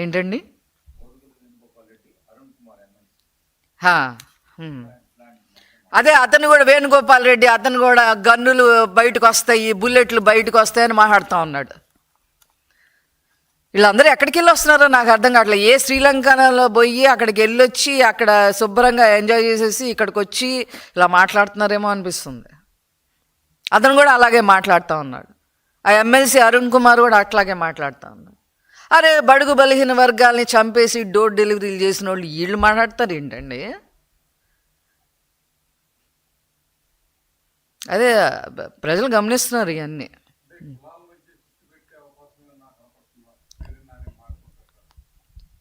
ఏంటండి? అదే అతను కూడా వేణుగోపాల్ రెడ్డి అతను కూడా గన్నులు బయటకు వస్తాయి బుల్లెట్లు బయటకు వస్తాయని మాట్లాడుతూ ఉన్నాడు. వీళ్ళందరూ ఎక్కడికి వెళ్ళి వస్తున్నారో నాకు అర్థం కావట్లేదు ఏ శ్రీలంకలో పోయి అక్కడికి వెళ్ళొచ్చి అక్కడ శుభ్రంగా ఎంజాయ్ చేసేసి ఇక్కడికి వచ్చి ఇలా మాట్లాడుతున్నారేమో అనిపిస్తుంది. అతను కూడా అలాగే మాట్లాడుతూ ఉన్నాడు. ఆ ఎమ్మెల్సీ అరుణ్ కుమార్ కూడా అట్లాగే మాట్లాడుతూ ఉన్నాడు. అరే బడుగు బలహీన వర్గాల్ని చంపేసి డోర్ డెలివరీలు చేసిన వాళ్ళు వీళ్ళు మాట్లాడతారు ఏంటండి? అదే ప్రజలు గమనిస్తున్నారు ఇవన్నీ.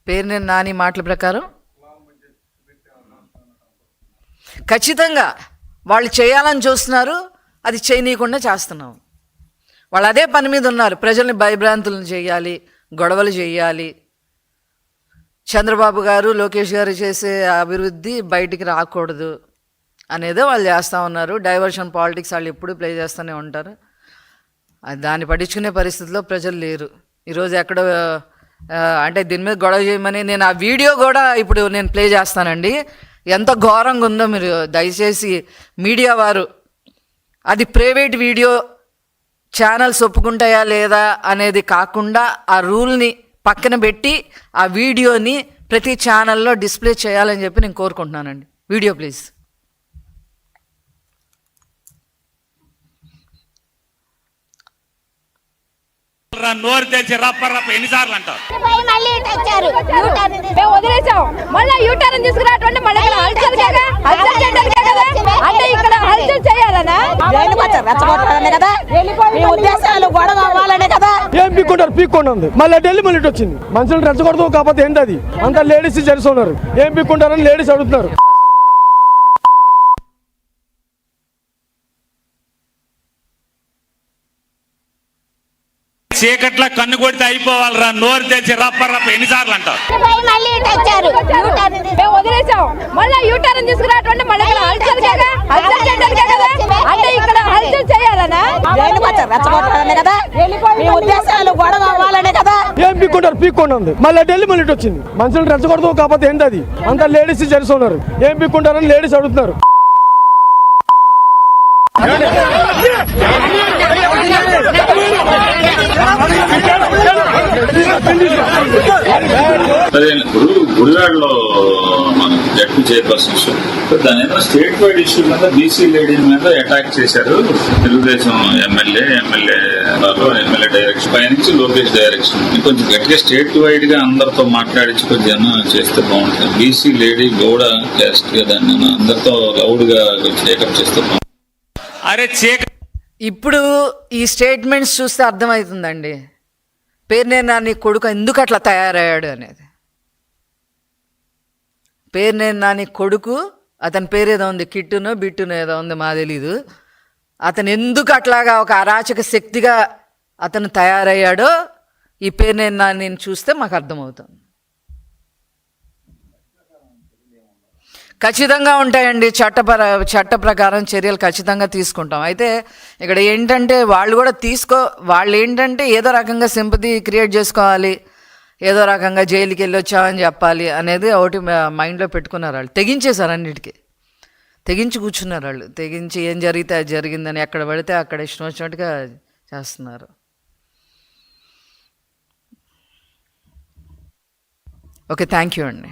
పేరు నేను నాని మాటల ప్రకారం? ఖచ్చితంగా వాళ్ళు చేయాలని చూస్తున్నారు అది చేయనీయకుండా చేస్తున్నాం. వాళ్ళు అదే పని మీద ఉన్నారు ప్రజల్ని భయభ్రాంతులను చేయాలి గొడవలు చేయాలి. చంద్రబాబు గారు లోకేష్ గారు చేసే అభివృద్ధి బయటికి రాకూడదు అనేదే వాళ్ళు చేస్తూ ఉన్నారు. డైవర్షన్ పాలిటిక్స్ వాళ్ళు ఎప్పుడూ ప్లే చేస్తూనే ఉంటారు. అది దాన్ని పట్టించుకునే పరిస్థితిలో ప్రజలు లేరు. ఈరోజు ఎక్కడో అంటే దీని మీద గొడవ చేయమని నేను ఆ వీడియో కూడా ఇప్పుడు నేను ప్లే చేస్తానండి. ఎంత ఘోరంగా ఉందో మీరు దయచేసి మీడియా వారు అది ప్రైవేట్ వీడియో ఛానల్స్ ఒప్పుకుంటాయా లేదా అనేది కాకుండా ఆ రూల్ని పక్కన పెట్టి ఆ వీడియోని ప్రతి ఛానల్లో డిస్ప్లే చేయాలని చెప్పి నేను కోరుకుంటున్నానండి. Video please. నోరు తెచ్చి రప్ప రప్ప ఎన్నిసార్లు అంటారు వదిలేసాం. మళ్ళీ యూటర్న్ తీసుకురావటం మళ్ళీ రెచ్చగొట్టాలనే కదా? మీ ఉద్దేశాలు గొడవ అవ్వాలనే కదా? ఏం పీక్కుంటారు? పీక్కొని ఉంది మళ్ళీ వెళ్ళి మళ్ళీ వచ్చింది. మనుషులు రెచ్చగొడదు కాకపోతే ఏంటి అది అంతా లేడీస్ జరుస్తున్నారు ఏం పీక్కుంటారని లేడీస్ అడుగుతున్నారు. చీకట్ల కన్ను కొడితే అయిపోవాలిరా. నోరు తెచ్చి రప్ప రప్ప ఎన్నిసార్లు అంటారు మళ్ళీ మళ్ళీ యూటర్న్ తీసుకురావటం మళ్ళీ రెచ్చగొట్టాలనే కదా? మీ ఉద్దేశాలు గొడవ అవ్వాలనే కదా? ఏం పీక్కుంటారు? పీక్కొని ఉంది. మళ్ళీ మళ్ళీ ఇటు వచ్చింది. మనుషులు రెచ్చగొడదు కాకపోతే ఏంటి అది అంతా లేడీస్ జరుస్తున్నారు ఏం పీక్కుంటారని లేడీస్ అడుగుతున్నారు. అదే ఇప్పుడు గుడివాడలో జడ్పీ చైర్పర్సన్స్ దాని ఏదో స్టేట్ వైడ్ ఇష్యూ మీద బీసీ లేడీస్ మీద అటాక్ చేశారు Telugu Desam MLA MLA MLA direction పైనుంచి లోకేష్ డైరెక్షన్ కొంచెం గట్టిగా స్టేట్ వైడ్గా అందరితో మాట్లాడించి కొంచెం చేస్తే బాగుంటుంది. బీసీ లేడీ గౌడ క్యాస్ట్గా దాన్ని అందరితో లౌడ్గా టేకప్ చేస్తే బాగుంటుంది. అరే చీక ఇప్పుడు ఈ స్టేట్మెంట్స్ చూస్తే అర్థమవుతుందండి. పేరునే నాని కొడుకు ఎందుకు అట్లా తయారయ్యాడు అనేది. పేరునే నాని కొడుకు అతని పేరు ఏదో ఉంది కిట్టునో బిట్టునో ఏదో ఉంది మా తెలీదు. అతను ఎందుకు అట్లాగా ఒక అరాచక శక్తిగా అతను తయారయ్యాడో ఈ పేరునే నాని చూస్తే మాకు అర్థమవుతుంది. ఖచ్చితంగా ఉంటాయండి చట్టపర చట్ట ప్రకారం చర్యలు ఖచ్చితంగా తీసుకుంటాం. అయితే ఇక్కడ ఏంటంటే వాళ్ళు కూడా తీసుకో వాళ్ళు ఏంటంటే ఏదో రకంగా సింపతి క్రియేట్ చేసుకోవాలి ఏదో రకంగా జైలుకి వెళ్ళొచ్చామని చెప్పాలి అనేది ఒకటి మైండ్లో పెట్టుకున్నారు వాళ్ళు. తెగించేశారు అన్నిటికీ. తెగించి కూర్చున్నారు వాళ్ళు. తెగించి ఏం జరిగితే అది జరిగిందని ఎక్కడ పడితే అక్కడ ఇష్టం వచ్చినట్టుగా చేస్తున్నారు. ఓకే థ్యాంక్ యూ అండి.